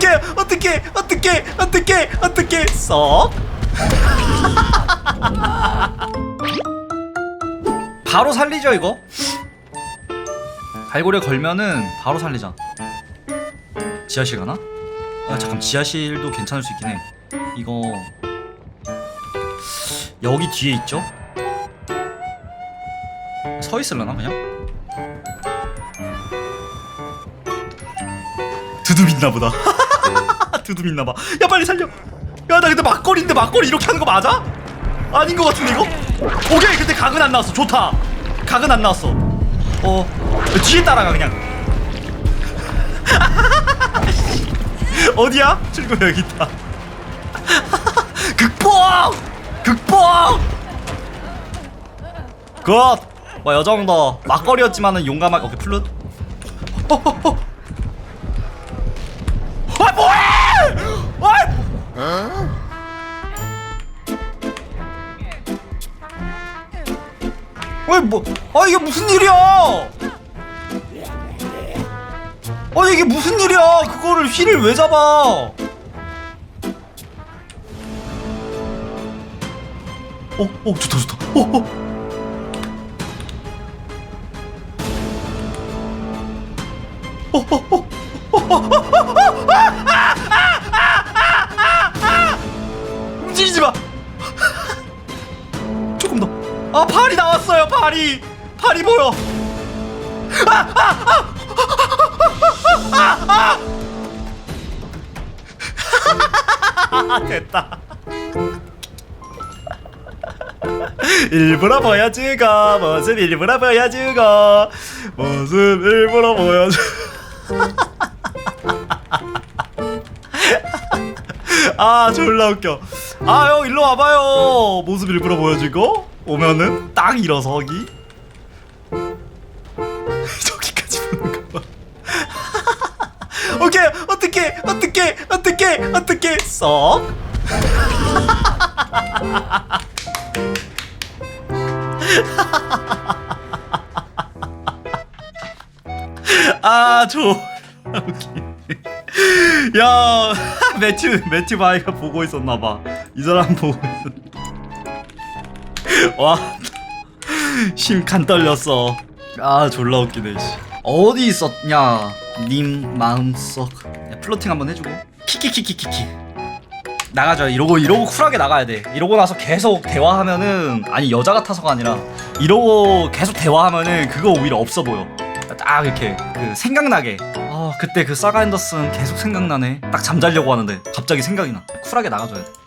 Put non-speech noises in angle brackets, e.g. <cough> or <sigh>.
오케이 어떻게 어떻게 어떻게 어떻게 썩 <laughs> 바로 살리죠 이거 갈고리에 걸면은 바로 살리자 지하실 가나? 아 잠깐 지하실도 괜찮을 수 있긴 해 이거 여기 뒤에 있죠? 서 있을라나 그냥? 두둠 있나 보다 <laughs> 두둠 있나 봐 야 빨리 살려 야 나 근데 막걸리인데 막걸리 이렇게 하는 거 맞아? 아닌 거 같은데 이거? 오케이 근데 각은 안 나왔어 좋다 각은 안 나왔어 어 뒤에 따라가 그냥 <laughs> 어디야? 출구 여기 있다 <laughs> 극복! 극복! 굿! 뭐요 정도 막걸리였지만은 용감하게 오케이 플룻 호호호 아 뭐해! 어이 뭐? 아 이게 무슨 일이야? 아 이게 무슨 일이야? 그거를 휠을 왜 잡아? 어, 어, 좋다, 좋다. 어, 어. 어, 어, 어. 나왔어요. 발이. 발이 보여. 아, <laughs> 됐다. 일부러 보여주고 모습 일부러 보여주고 모습 일부러 보여주. <laughs> 아 졸라 웃겨. 아형 일로 와봐요. 모습 일부러 보여주고 오면은 딱 일어서기. <laughs> 저기까지 보는 거 봐. <laughs> 오케이 어떻게 어떻게 어떻게 어떻게 썩. <laughs> 아, 저. 야, 매튜, 매튜 바이가 보고 있었나봐. 이 사람 보고 있었. <laughs> 와, 심칸 떨렸어. 아, 졸라 웃기네, 씨. 어디 있었냐, 님 마음속. 야, 플로팅 한번 해주고. 키키키키키키. 나가죠. 이러고 이러고 쿨하게 나가야 돼. 이러고 나서 계속 대화하면은 아니 여자 같아서가 아니라 이러고 계속 대화하면은 그거 오히려 없어 보여. 딱 이렇게 그 생각나게. 아 그때 그 사가 앤더슨 계속 생각나네. 딱 잠자려고 하는데 갑자기 생각이 나. 쿨하게 나가줘야 돼.